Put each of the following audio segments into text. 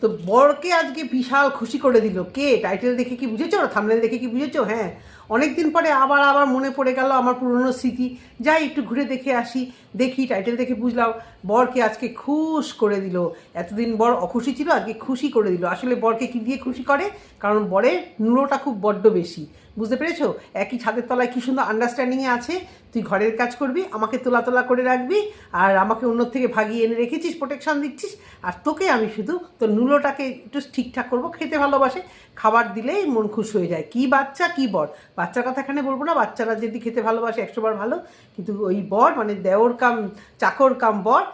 তো বরকে আজকে বিশাল খুশি করে দিল। কে? টাইটেল দেখে কি বুঝেছ? থামলেন দেখে কি বুঝেছ? হ্যাঁ। অনেক দিন পরে আবার আবার মনে পড়ে গেল আমার পুরনো স্মৃতি। যাই, একটু ঘুরে দেখে আসি। দেখি টাইটেল দেখে বুঝলাম বরকে আজকে খুশ করে দিল। এতদিন বর অখুশি ছিল, আজকে খুশি করে দিল। আসলে বরকে কি দিয়ে খুশি করে? কারণ বরের নুরোটা খুব বড্ড বেশি। বুঝতে পেরেছ? একই ছাদের তলায় কি সুন্দর আন্ডারস্ট্যান্ডিংয়ে আছে? তুই ঘরের কাজ করবি, আমাকে তোলা তোলা করে রাখবি, আর আমাকে অন্য থেকে ভাগিয়ে এনে রেখেছিস প্রোটেকশন দিচ্ছিস, আর তোকে আমি শুধু তোর নুলোটাকে একটু ঠিকঠাক করব, খেতে ভালোবাসে। খাবার দিলেই মন খুশ হয়ে যায়। কি বাচ্চা, কি বর? বাচ্চার কথা এখানে বলব না, বাচ্চারা যদি খেতে ভালোবাসে, একশোবার ভালো, কিন্তু ওই বর মানে দেওর কাম, চাকর কাম বর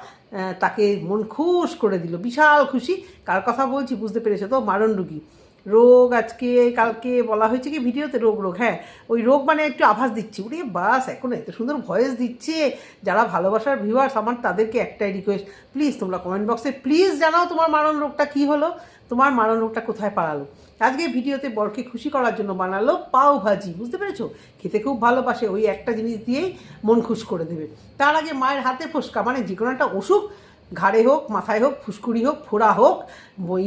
তাকে মন খুশ করে দিল। বিশাল খুশি। কার কথা বলছি বুঝতে পেরেছ তো? মারণ রুগী রোগ আজকে, কালকে বলা হয়েছে কি ভিডিওতে রোগ রোগ হ্যাঁ ওই রোগ মানে একটু আভাস দিচ্ছি। ওরে বাস, এখন এত সুন্দর ভয়েস দিচ্ছে। যারা ভালোবাসার ভিউয়ার্স আমার তাদেরকে একটাই রিকোয়েস্ট প্লিজ তোমরা কমেন্ট বক্সে প্লিজ জানাও তোমার মারণ রোগটা কী হলো, তোমার মারণ রোগটা কোথায় পালালো। আজকে ভিডিওতে বরকে খুশি করার জন্য বানালো পাও ভাজি, বুঝতে পেরেছ? খেতে খুব ভালোবাসে, ওই একটা জিনিস দিয়েই মন খুশ করে দেবে। তার আগে মায়ের হাতে ফোসকা মানে যে কোনো একটা অসুখ ঘাড়ে হোক, মাথায় হোক, ফুসকুড়ি হোক, ফোড়া হোক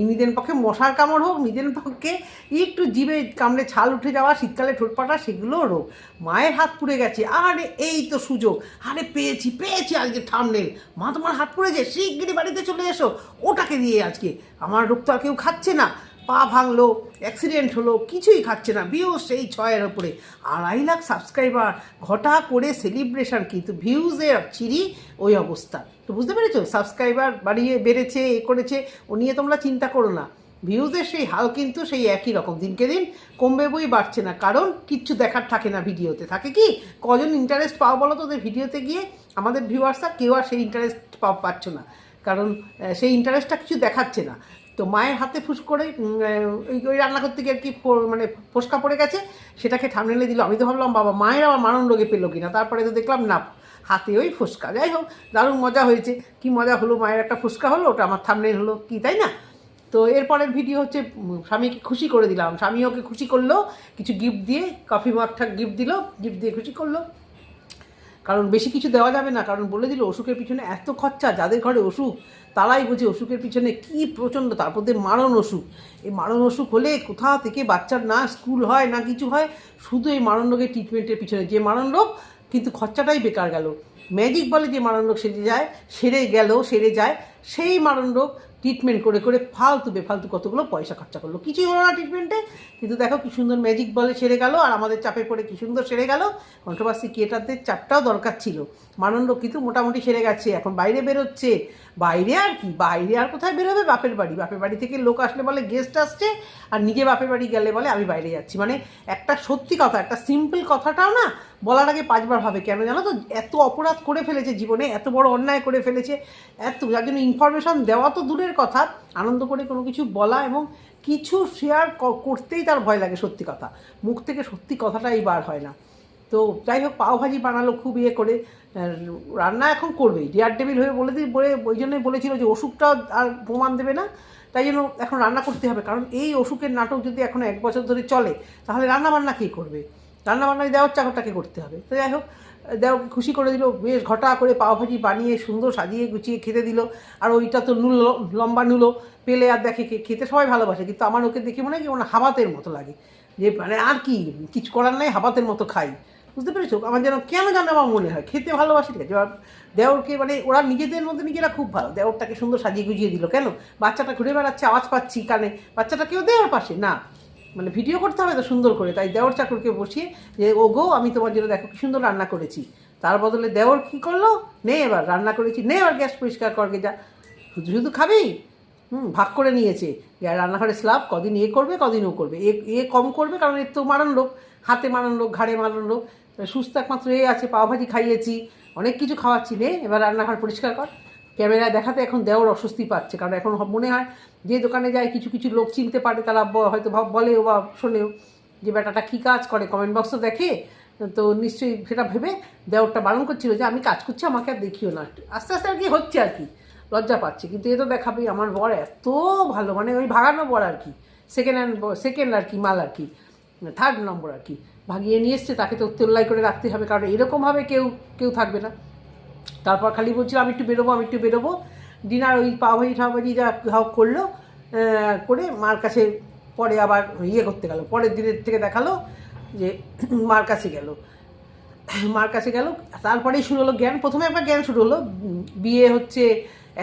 নিজের পক্ষে মশার কামড় হোক নিদেন পক্ষে একটু জিভে কামড়ে ছাল উঠে যাওয়া, শীতকালে ঠোঁট পাটা সেগুলোও রোগ। মায়ের হাত পুড়ে গেছে। আরে, এই তো সুযোগ। আরে, পেয়েছি পেয়েছি আজকে থামনেল মা তোমার হাত পুড়েছে শিগগিরি বাড়িতে চলে এসো। ওটাকে দিয়ে আজকে। আমার রোগ তো আর কেউ খাচ্ছে না। পা ভাঙলো অ্যাক্সিডেন্ট হলো, কিছুই খাচ্ছে না ভিউজ সেই ছয়ের ওপরে। আড়াই লাখ সাবস্ক্রাইবার ঘটা করে সেলিব্রেশন কিন্তু ভিউজের চিরি ওই অবস্থা। তো বুঝতে পেরেছ? সাবস্ক্রাইবার বাড়িয়ে বেড়েছে, এ করেছে, ও নিয়ে তোমরা চিন্তা করো না। ভিউজের সেই হাল কিন্তু সেই একই রকম। দিনকে দিন কমবে বই বাড়ছে না, কারণ কিচ্ছু দেখার থাকে না ভিডিওতে। থাকে কি? কজন ইন্টারেস্ট পাও বলো তো ওদের ভিডিওতে গিয়ে? আমাদের ভিউয়ার্সরা কেউ আর সেই ইন্টারেস্ট পাচ্ছ না। কারণ সেই ইন্টারেস্টটা কিছু দেখাচ্ছে না। তো মায়ের হাতে ফুস করে ওই রান্না করতে গিয়ে আর কি মানে ফোসকা পড়ে গেছে, সেটাকে ঠামনেলে দিল। আমি তো ভাবলাম, বাবা, মায়ের আবার মারণ রোগে পেল কিনা? তারপরে তো দেখলাম, না, হাতে ওই ফুসকা। যাই হোক, দারুণ মজা হয়েছে। কি মজা হলো, মায়ের একটা ফুসকা হলো, ওটা আমার থামনেল হলো কি, তাই না? তো এরপরের ভিডিও হচ্ছে স্বামীকে খুশি করে দিলাম। স্বামী ওকে খুশি করল, কিছু গিফট দিয়ে, কফি মাঠটা গিফট দিল গিফট দিয়ে খুশি করল। কারণ বেশি কিছু দেওয়া যাবে না। কারণ বলে দিল, অসুখের পিছনে এত খরচা, যাদের ঘরে অসুখ, তারাই বোঝে অসুখের পিছনে কি প্রচণ্ড তারপর দিয়ে মারণ অসুখ। এই মারণ অসুখ হলে কোথা থেকে বাচ্চার না স্কুল হয়, না কিছু হয়, শুধু এই মারণ রোগের ট্রিটমেন্টের পিছনে। যে মারণ রোগ, কিন্তু খরচাটাই বেকার গেল। ম্যাজিক বলে যে মারণ রোগ সেরে যায়, সেরে গেল, সেরে যায়, সেই মারণ রোগ ট্রিটমেন্ট করে করে ফালতু বেফালতু কতগুলো পয়সা খরচা করল। কিছুই হলো না ট্রিটমেন্টে কিন্তু দেখো কি সুন্দর ম্যাজিক বলে সেরে গেল, আর আমাদের চাপে পড়ে কি সুন্দর সেরে গেল। কন্ট্রোভার্সি ক্রিয়েটারদের চাপটাও দরকার ছিল। মানন্দ কিন্তু মোটামুটি সেরে গেছে, এখন বাইরে বেরোচ্ছে। বাইরে আর কি, বাইরে আর কোথায় বেরোবে? বাপের বাড়ি। বাপের বাড়ি থেকে লোক আসলে বলে গেস্ট আসছে, আর নিজে বাপের বাড়ি গেলে বলে আমি বাইরে যাচ্ছি। মানে একটা সত্যি কথা, একটা সিম্পল কথাটাও না বলার আগে পাঁচবার ভাবে, কেন জানো তো? এত অপরাধ করে ফেলেছে জীবনে, এত বড় অন্যায় করে ফেলেছে, এত, যার জন্য ইনফরমেশন দেওয়া তো দূরের কথা, আনন্দ করে কোনো কিছু বলা এবং কিছু শেয়ার করতেই তার ভয় লাগে সত্যি কথা। মুখ থেকে সত্যি কথাটাই বার হয় না। তো যাই হোক পাওভাজি বানালো খুব ইয়ে করে রান্না এখন করবেই। ডিয়ার টেবিল হয়ে বলে দিই বলে, ওই জন্যই বলেছিল যে অসুখটাও আর প্রমাণ দেবে না, তাই জন্য এখন রান্না করতে হবে। কারণ এই অসুখের নাটক যদি এখন এক বছর ধরে চলে, তাহলে রান্না বান্না কে করবে? রান্না বান্না দেওয়ার চাকরটাকে করতে হবে। তো যাই হোক দেওয়াকে খুশি করে দিল, বেশ ঘটা করে পাওভাজি বানিয়ে সুন্দর সাজিয়ে গুছিয়ে খেতে দিল। আর ওইটা তো নুল লম্বা নুলো, পেলে আর দেখে খেতে সবাই ভালোবাসে, কিন্তু আমার ওকে দেখে মনে হয় কি ওনা হাবাতের মতো লাগে। যে মানে আর কি, কিছু করার নাই, হাবাতের মতো খাই। বুঝতে পেরেছ? আমার যেন কেন যেন আমার মনে হয়, খেতে ভালোবাসি ঠিক আছে দেওরকে মানে ওরা নিজেদের মধ্যে নিজেরা খুব ভালো। দেওরটাকে সুন্দর সাজিয়ে গুজিয়ে দিল, কেন? বাচ্চাটা ঘুরে বেড়াচ্ছে, আওয়াজ পাচ্ছি কানে। বাচ্চাটা কেউ দেওয়ার পাশে, না। মানে ভিডিও করতে হবে তো সুন্দর করে। তাই দেওর চাকরকে বসিয়ে যে ও গো আমি তোমার জন্য দেখো কি সুন্দর রান্না করেছি। তার বদলে দেওর কি করল? নে এবার, রান্না করেছি। নে এবার গ্যাস পরিষ্কার করবে যা শুধু শুধু খাবি? হুম, ভাগ করে নিয়েছে। রান্নাঘরে স্লাব কদিন এ করবে, কদিন ও করবে। এ এ কম করবে, কারণ এর তো মারান লোক। হাতে মারান লোক, ঘাড়ে মারান লোক। সুস্থ একমাত্র এ আছে, পাওভাজি খাইয়েছি। অনেক কিছু খাওয়াচ্ছি। নে, এবার রান্নাঘর পরিষ্কার কর। ক্যামেরায় দেখাতে এখন দেওর অস্বস্তি পাচ্ছে, কারণ এখন মনে হয় যে দোকানে যায় কিছু কিছু লোক চিনতে পারে, তারা হয়তো ভাব- বলেও বা শোনেও যে ব্যাটাটা কী কাজ করে কমেন্ট বক্সও দেখে, তো নিশ্চয়ই সেটা ভেবে দেওরটা বারণ করছিল যে আমি কাজ করছি, আমাকে আর দেখিও না। আস্তে আস্তে আর কি হচ্ছে আর কি, লজ্জা পাচ্ছে। কিন্তু এ তো দেখাবেই, আমার বর এত ভালো মানে ওই ভাগানো বর আর কি সেকেন্ড হ্যান্ড সেকেন্ড আর কি মাল আর কি থার্ড নম্বর আর কি, ভাগিয়ে নিয়ে এসছে, তাকে তো তেল্লাই করে রাখতে হবে, কারণ এরকমভাবে কেউ কেউ থাকবে না। তারপর খালি বলছিল, আমি একটু বেরোবো, আমি একটু বেরোবো। ডিনার ওই পাওভাজি ঠাওভাজি যা হাও করল করে মার কাছে পরে আবার ইয়ে করতে গেল। পরের দিনের থেকে দেখাল যে মার কাছে গেল। মার কাছে গেল, তারপরেই শুরু হলো জ্ঞান। প্রথমে একবার জ্ঞান শুরু হলো, বিয়ে হচ্ছে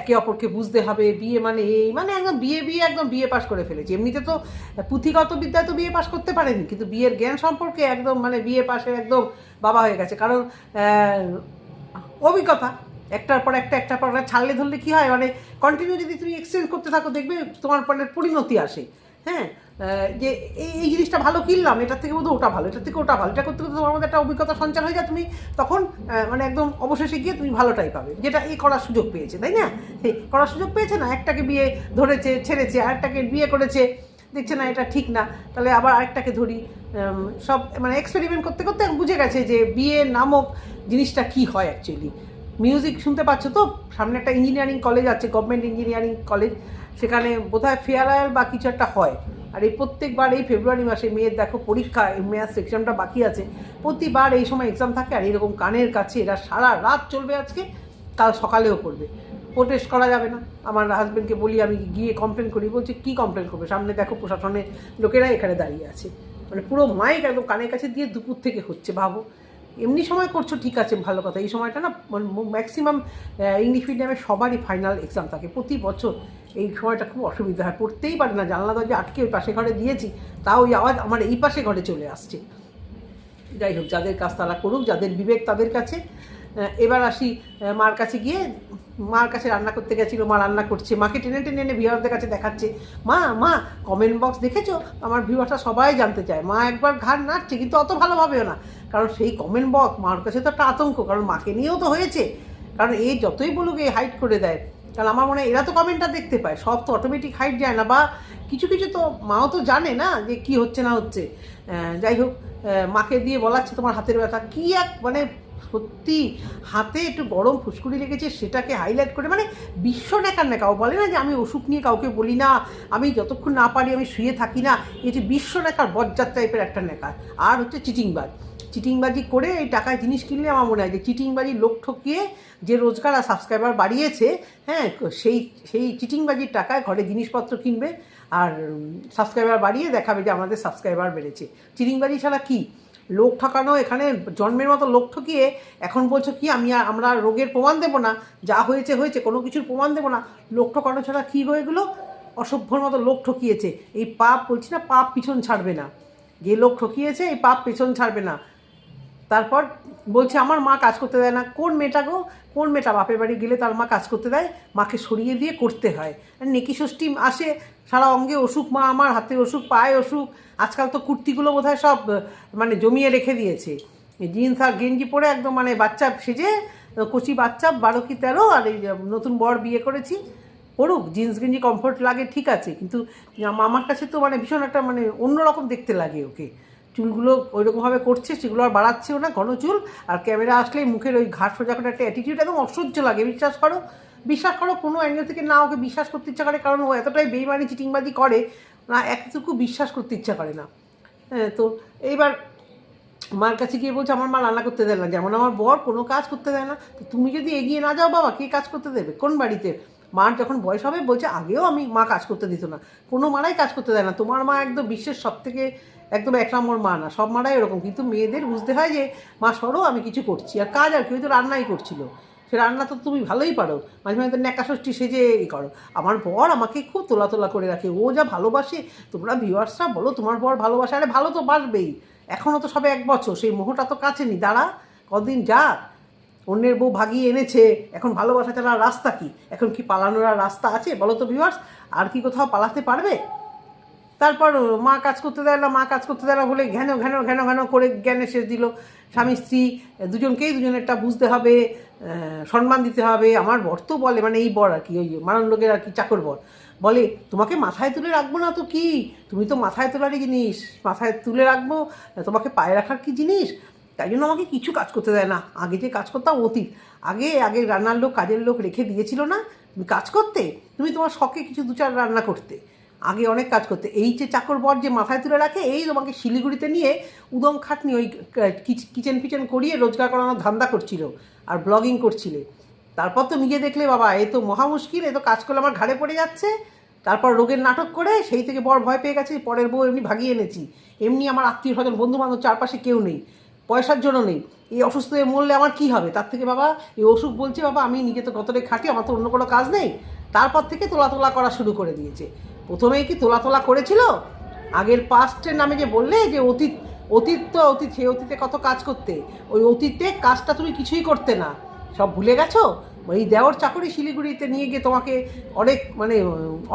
একে অপরকে বুঝতে হবে, বিয়ে মানে এই মানে একদম বিয়ে বিয়ে, একদম বিয়ে পাশ করে ফেলেছে। এমনিতে তো পুঁথিগত বিদ্যায় তো বিয়ে পাশ করতে পারেনি, কিন্তু বিয়ের জ্ঞান সম্পর্কে একদম মানে বিয়ে পাশে একদম বাবা হয়ে গেছে। কারণ অভিজ্ঞতা। একটার পর একটা, একটার পর একটা ছাড়লে ধরলে কী হয়? মানে কন্টিনিউ যদি তুমি এক্সচেঞ্জ করতে থাকো, দেখবে তোমার পরে পরিণতি আসে। হ্যাঁ? যে এই এই জিনিসটা ভালো কিনলাম, এটার থেকে বোধহয় ওটা ভালো, এটার থেকে ওটা ভালো, এটা করতে করতে তোমার মধ্যে একটা অভিজ্ঞতা সঞ্চার হয়ে যায়, তুমি তখন মানে একদম অবশেষে গিয়ে তুমি ভালোটাই পাবে। যেটা এই করার সুযোগ পেয়েছে, তাই না? করার সুযোগ পেয়েছে না? একটাকে বিয়ে ধরেছে, ছেড়েছে, আরেকটাকে বিয়ে করেছে, দেখছে না এটা ঠিক না, তাহলে আবার আরেকটাকে ধরি। সব মানে এক্সপেরিমেন্ট করতে করতে বুঝে গেছে যে বিয়ে নামক জিনিসটা কি হয় অ্যাকচুয়ালি মিউজিক শুনতে পাচ্ছ তো? সামনে একটা ইঞ্জিনিয়ারিং কলেজ আছে গভর্নমেন্ট ইঞ্জিনিয়ারিং কলেজ সেখানে বোধহয় ফেয়ারওয়েল বা কিছু একটা হয়। আর এই প্রত্যেকবার এই ফেব্রুয়ারি মাসে মেয়ের দেখো পরীক্ষা ম্যাথস এক্সামটা বাকি আছে। প্রতিবার এই সময় এক্সাম থাকে আর এরকম কানের কাছে, এরা সারা রাত চলবে আজকে, কাল সকালেও করবে। প্রোটেস্ট করা যাবে না। আমার হাজব্যান্ডকে বলি, আমি গিয়ে কমপ্লেন করি। বলছে, কী কমপ্লেন করবে? সামনে দেখো প্রশাসনের লোকেরা এখানে দাঁড়িয়ে আছে। মানে পুরো মাইক একদম কানের কাছে দিয়ে দুপুর থেকে হচ্ছে, ভাবো। এমনি সময় করছ, ঠিক আছে, ভালো কথা। এই সময়টা না ম্যাক্সিমাম ইংলিশ মিডিয়ামে সবারই ফাইনাল এক্সাম থাকে। প্রতি বছর এই সময়টা খুব অসুবিধা হয়। পড়তেই পারে না, জানলা দরজা আটকে ওই পাশে ঘরে দিয়েছি, তাও ওই আওয়াজ আমার এই পাশে ঘরে চলে আসছে। যাই হোক, যাদের কাজ তারা করুক, যাদের বিবেক তাদের কাছে। এবার আসি মার কাছে গিয়ে মার কাছে রান্না করতে গেছিল, মা রান্না করছে। মাকে টেনে টেনে এনে ভিউয়ারদের কাছে দেখাচ্ছে। মা মা কমেন্ট বক্স দেখেছ? আমার ভিউয়ারটা সবাই জানতে চায়। মা একবার ঘাড় নাড়ছে, কিন্তু অত ভালোভাবেও না। কারণ সেই কমেন্ট বক্স মার কাছে তো একটা আতঙ্ক, কারণ মাকে নিয়েও তো হয়েছে। কারণ এই যতই বলুক এই হাইট করে দেয়। কারণ আমার মনে হয় এরা তো কমেন্টটা দেখতে পায়। সব তো অটোমেটিক হাইট যায় না, বা কিছু কিছু তো মাও তো জানে না যে কি হচ্ছে, না হচ্ছে। যাই হোক মাকে দিয়ে বলাচ্ছে তোমার হাতের ব্যথা। কি এক মানে সত্যি হাতে একটু গরম ফুসকুড়ি লেগেছে, সেটাকে হাইলাইট করে মানে বিশ্ব নেকার নেকা ও বলে না যে আমি অসুখ নিয়ে কাউকে বলি না, আমি যতক্ষণ না পারি আমি শুয়ে থাকি না, এই যে বিশ্ব নেকার বজ্জাত টাইপের একটা নেকার আর হচ্ছে চিটিংবাজ। চিটিংবাজি করে এই টাকায় জিনিস কিনলে আমার মনে হয় যে চিটিংবাজি লোক ঠকিয়ে যে রোজগার আর সাবস্ক্রাইবার বাড়িয়েছে হ্যাঁ সেই সেই চিটিংবাজির টাকায় ঘরে জিনিসপত্র কিনবে আর সাবস্ক্রাইবার বাড়িয়ে দেখাবে যে আমাদের সাবস্ক্রাইবার বেড়েছে। চিটিংবাজি ছাড়া কি? লোক ঠকানো, এখানে জন্মের মতো লোক ঠকিয়ে এখন বলছো কি, আমি আমরা রোগের প্রমাণ দেবো না, যা হয়েছে হয়েছে, কোনো কিছুর প্রমাণ দেবো না। লোক ঠকানো ছাড়া কী হয়ে গেলো? অসভ্যর মতো লোক ঠকিয়েছে। এই পাপ বলছি না, পাপ পিছন ছাড়বে না। যে লোক ঠকিয়েছে, এই পাপ পিছন ছাড়বে না। তারপর বলছে, আমার মা কাজ করতে দেয় না। কোন মেয়েটা গো? কোন মেয়েটা? বাপের বাড়ি গেলে তার মা কাজ করতে দেয়। মাকে সরিয়ে দিয়ে করতে হয়। নেকি ষষ্ঠী আসে, সারা অঙ্গে অসুখ, মা আমার হাতে অসুখ, পায়ে অসুখ। আজকাল তো কুর্তিগুলো বোধহয় সব মানে জমিয়ে রেখে দিয়েছে। জিন্স আর গেঞ্জি পরে একদম মানে বাচ্চা সেজে, কচি বাচ্চা, বারো কি তেরো, আর এই নতুন বর বিয়ে করেছি। পড়ুক জিন্স গেঞ্জি, কমফোর্ট লাগে, ঠিক আছে। কিন্তু আম- আমার কাছে তো মানে ভীষণ একটা মানে অন্যরকম দেখতে লাগে ওকে। চুলগুলো ওইরকমভাবে করছে, সেগুলো আর বাড়াচ্ছেও না, ঘন চুল। আর ক্যামেরা আসলেই মুখের ওই ঘাট সোজা করে একটা অ্যাটিটিউড একদম অসহ্য লাগে, বিশ্বাস করো। বিশ্বাস করো, কোনো অ্যাঙ্গেল থেকে না ওকে বিশ্বাস করতে ইচ্ছা করে, কারণ ও এতটাই বেইমানি, চিটিংবাজি করে না এতটুকু বিশ্বাস করতে ইচ্ছা করে না। হ্যাঁ তো এইবার মার কাছে গিয়ে বলছে, আমার মা রান্না করতে দেয় না। যেমন আমার বর কোনো কাজ করতে দেয় না। তো তুমি যদি এগিয়ে না যাও বাবা, কে কাজ করতে দেবে? কোন বাড়িতে? মার যখন বয়স হবে, বলছে, আগেও আমি মা কাজ করতে দিত না। কোনো মারাই কাজ করতে দেয় না। তোমার মা একদম বিশ্বের সব থেকে একদম এক নম্বর মা না, সব মারাই এরকম কিন্তু মেয়েদের বুঝতে হয় যে, মা, সরো, আমি কিছু করছি। আর কাজ আর কি তো রান্নাই করছিল। সে রান্না তো তুমি ভালোই পারো। মাঝে মাঝে তো ন্যাকা ষষ্ঠী সেজে ই করো। আমার বর আমাকে খুব তোলা তোলা করে রাখে। ও যা ভালোবাসে, তোমরা ভিউয়ার্সরা বলো, তোমার বর ভালোবাসে? আরে, ভালো তো বাসবেই। এখনও তো সবে এক বছর, সেই মোহটা তো কাছে নি দাঁড়া, কদিন যা। অন্যের বউ ভাগিয়ে এনেছে। এখন ভালোবাসা ছাড়া রাস্তা কি? এখন কি পালানোর আর রাস্তা আছে? বলো তো ভিউয়ার্স আর কি কোথাও পালাতে পারবে? তারপর মা কাজ করতে দেয় না, মা কাজ করতে দেয় না বলে ঘ্যানো ঘেন ঘ্যানো ঘেন করে জ্ঞানে শেষ দিল। স্বামী, স্ত্রী, দুজনকেই দুজনেরটা বুঝতে হবে সম্মান দিতে হবে। আমার বর তো বলে মানে এই বর আর কি, ওই মারণ লোকের আর কি, চাকর বর। বলে, তোমাকে মাথায় তুলে রাখব না তো কি? তুমি তো মাথায় তোলারই জিনিস। মাথায় তুলে রাখব, তোমাকে পায়ে রাখার কি জিনিস? তাই জন্য আমাকে কিছু কাজ করতে দেয় না। আগে যে কাজ করতাম অতীত, আগে আগে রান্নার লোক, কাজের লোক রেখে দিয়েছিল না। তুমি কাজ করতে, তুমি তোমার শখে কিছু দু চার রান্না করতে। আগে অনেক কাজ করতে। এই যে চাকর বর যে মাথায় তুলে রাখে, এই তোমাকে শিলিগুড়িতে নিয়ে উদম খাটনি ওই কিচেন ফিচেন করিয়ে রোজগার করানোর ধান্দা করছিল আর ব্লগিং করছিলে। তারপর তো নিজে দেখলে বাবা, এ তো মহা মুশকিল, এ তো কাজ করলে আমার ঘাড়ে পড়ে যাচ্ছে। তারপর রোগের নাটক করে সেই থেকে বড় ভয় পেয়ে গেছে, পরের বউ এমনি ভাগিয়ে এনেছি। এমনি আমার আত্মীয় স্বজন বন্ধু বান্ধব চারপাশে কেউ নেই, পয়সার জন্য নেই। এই অসুস্থ হয়ে মরলে আমার কি হবে? তার থেকে বাবা এই অসুখ বলছে বাবা, আমি নিজে তো কতটা খাটি, আমার তো অন্য কোনো কাজ নেই। তারপর থেকে তোলা তোলা করা শুরু করে দিয়েছে। প্রথমেই কি তোলা তোলা করেছিল? আগের পাস্টের নামে যে বললে যে অতীত অতীত তো অতীত সে অতীতে কত কাজ করতে? ওই অতীতে কাজটা তুমি কিছুই করতে না। সব ভুলে গেছো? এই দেওয়ার চাকরি শিলিগুড়িতে নিয়ে গিয়ে তোমাকে অনেক মানে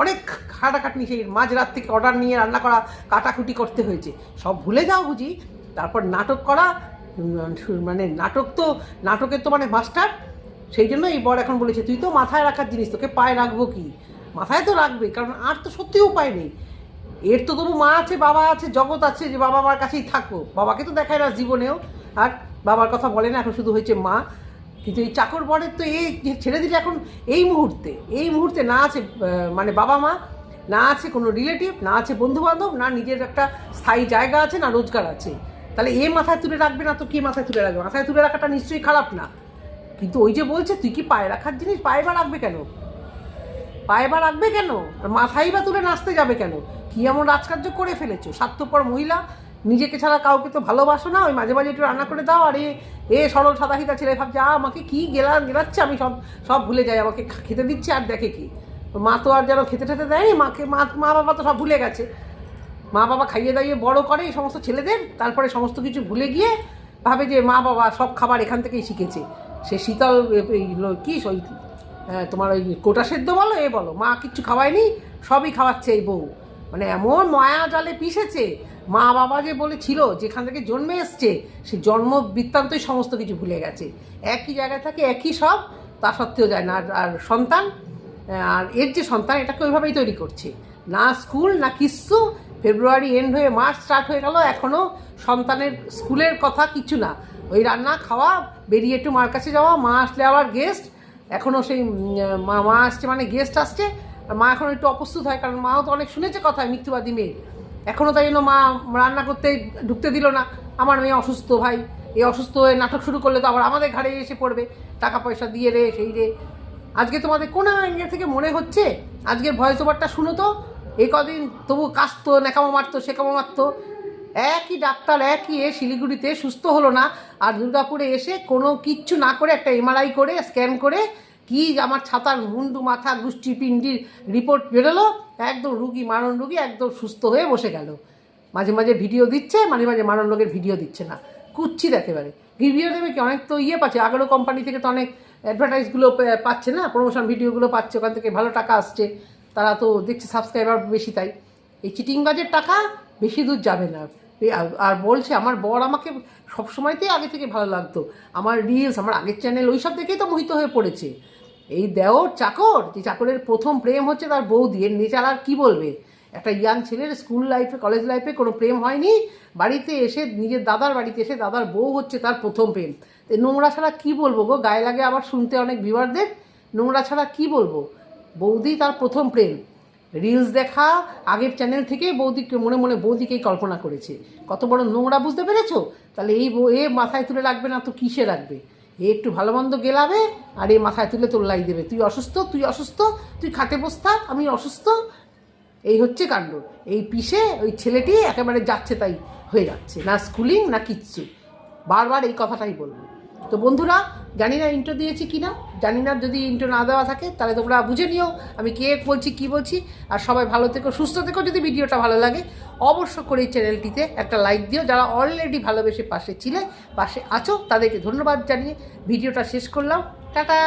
অনেক খাটাখাটনি সেই মাঝরাত থেকে অর্ডার নিয়ে রান্না করা, কাটাকুটি করতে হয়েছে। সব ভুলে যাও বুঝি? তারপর নাটক করা মানে নাটক তো, নাটকের তো মানে মাস্টার সেই জন্য এই বর এখন বলেছে, তুই তো মাথায় রাখার জিনিস, তোকে পায়ে রাখব কি? মাথায় তো রাখবে, কারণ আর তো সত্যি উপায় নেই। এর তো তবু মা আছে, বাবা আছে, জগৎ আছে যে বাবা মার কাছেই থাকব বাবাকে তো দেখায় না জীবনেও, আর বাবার কথা বলে না, এখন শুধু হয়েছে মা। কিন্তু এই চাকর বরের তো এই ছেড়ে দিলে এখন এই মুহূর্তে এই মুহূর্তে না আছে মানে বাবা মা, না আছে কোনো রিলেটিভ, না আছে বন্ধু বান্ধব না নিজের একটা স্থায়ী জায়গা আছে, না রোজগার আছে। তাহলে এ মাথায় তুলে রাখবে না তো কে মাথায় তুলে রাখবে? মাথায় তুলে রাখাটা নিশ্চয়ই খারাপ না। কিন্তু ওই যে বলছে, তুই কি পায়ে রাখার জিনিস? পায়ে বা রাখবে কেন? পায়ে বা রাখবে কেন? আর মাথায় বা তুলে নাচতে যাবে কেন? কি এমন রাজকার্য করে ফেলেছো? স্বার্থপর মহিলা, নিজেকে ছাড়া কাউকে তো ভালোবাসো না, ওই মাঝে মাঝে একটু রান্না করে দাও, আর, এ এ সরল সাদাহিতা ছেলে, ভাবছে, আ, আমাকে কি গেলা, গেলাচ্ছে, আমি সব সব ভুলে যাই, আমাকে খেতে দিচ্ছে, আর দেখে কি? মা তো আর যেন খেতে টেতে দেয়নি, মাকে, মা মা বাবা তো সব ভুলে গেছে। মা বাবা খাইয়ে দাইয়ে বড় করে এই সমস্ত ছেলেদের, তারপরে সমস্ত কিছু ভুলে গিয়ে ভাবে যে মা বাবা সব খাবার এখান থেকেই শিখেছে। সে শীতল কি তোমার ওই কোটা সেদ্ধ বলো, এ বলো। মা কিচ্ছু খাওয়ায়নি, সবই খাওয়াচ্ছে এই বউ। মানে এমন মায়া জালে পিষেছে, মা বাবা যে বলেছিল, যেখান থেকে জন্মে এসছে, সে জন্ম বৃত্তান্তই সমস্ত কিছু ভুলে গেছে। একই জায়গায় থাকে, একই সব, তা সত্ত্বেও যায় না। আর- আর সন্তান, আর এর যে সন্তান, এটাকে ওইভাবেই তৈরি করছে। না স্কুল, না কিচ্ছু, ফেব্রুয়ারি এন্ড হয়ে মার্চ স্টার্ট হয়ে গেল এখনও সন্তানের স্কুলের কথা কিছু না। ওই রান্না, খাওয়া, বেরিয়ে একটু মার কাছে যাওয়া, মা আসলে আবার গেস্ট এখনও সেই মা আসছে মানে গেস্ট আসছে, আর মা এখন একটু অপ্রস্তুত হয়, কারণ মাও তো অনেক শুনেছে কথা মৃত্যুবাদী মেয়ে। এখনও তাই জন্য মা রান্না করতে ঢুকতে দিল না। আমার মেয়ে অসুস্থ ভাই, এই অসুস্থ হয়ে নাটক শুরু করলে তো আবার আমাদের ঘাড়ে এসে পড়বে। টাকা পয়সা দিয়ে রে, সেই রে। আজকে তোমাদের কোন অ্যাঙ্গেল থেকে মনে হচ্ছে? আজকের ভয়েস ওভারটা শুনো তো। এই কদিন তবু কাশতো নেকামো মারতো সেকামো মারতো। একই ডাক্তার, একই এ শিলিগুড়িতে, সুস্থ হলো না। আর দুর্গাপুরে এসে কোনো কিচ্ছু না করে একটা এমআরআই করে স্ক্যান করে কি আমার ছাতার মুন্ডু, মাথা, গুষ্টি পিণ্ডির রিপোর্ট বেরোলো। একদম রুগী, মারণ রুগী একদম সুস্থ হয়ে বসে গেল। মাঝে মাঝে ভিডিও দিচ্ছে, মাঝে মাঝে মারণ লোকের ভিডিও দিচ্ছে না। কুচ্ছিত একেবারে। ভিডিও দেবে কি? অনেক তো ইয়ে পাচ্ছে। আগেরও কোম্পানি থেকে তো অনেক অ্যাডভার্টাইজগুলো পাচ্ছে না? প্রমোশন ভিডিওগুলো পাচ্ছে। ওখান থেকে ভালো টাকা আসছে। তারা তো দেখছে সাবস্ক্রাইবার বেশি তাই। এই চিটিংবাজের টাকা বেশি দূর যাবে না। আর- বলছে, আমার বর আমাকে সবসময়তেই আগে থেকে ভালো লাগতো। আমার রিলস আমার আগের চ্যানেল ওই সব দেখেই তো মোহিত হয়ে পড়েছে। এই দেওর চাকর, যে চাকরের প্রথম প্রেম হচ্ছে তার বৌদি, এর নেচার আর কী বলবে? একটা ইয়াং ছেলের স্কুল লাইফে কলেজ লাইফে কোনো প্রেম হয়নি। বাড়িতে এসে নিজের দাদার বাড়িতে এসে দাদার বউ হচ্ছে তার প্রথম প্রেম। নোংরা ছাড়া কী বলব গো? গায়ে লাগে আবার শুনতে অনেক ভিউয়ারদের নোংরা ছাড়া কী বলব? বৌদি তার প্রথম প্রেম। রিলস দেখা, আগের চ্যানেল থেকে বৌদিকে মনে মনে বৌদিকেই কল্পনা করেছে। কত বড় নোংরা বুঝতে পেরেছ? তাহলে এই এ মাথায় তুলে রাখবে না, তো কিসে রাখবে? এ একটু ভালো মন্দ গেলাবে, আর এ মাথায় তুলে তোল্লাই দেবে। তুই অসুস্থ তুই অসুস্থ, তুই খাটে বসতা আমি অসুস্থ। এই হচ্ছে কাণ্ড। এই পিসে ওই ছেলেটি একেবারে যাচ্ছে তাই হয়ে যাচ্ছে। না স্কুলিং না কিচ্ছু। বারবার এই কথাটাই বলব। তো বন্ধুরা জানি না ইন্টো দিয়েছি কি না জানি না যদি ইন্টো না দেওয়া থাকে, তাহলে তোমরা বুঝে নিও আমি কে বলছি, কি বলছি, আর সবাই ভালো থেকো, সুস্থ থেকো, যদি ভিডিওটা ভালো লাগে, অবশ্য করে এই চ্যানেলটিতে একটা লাইক দিও, যারা অলরেডি ভালোবেসে পাশে ছিলে, পাশে আছো, তাদেরকে ধন্যবাদ জানিয়ে ভিডিওটা শেষ করলাম। টাটা!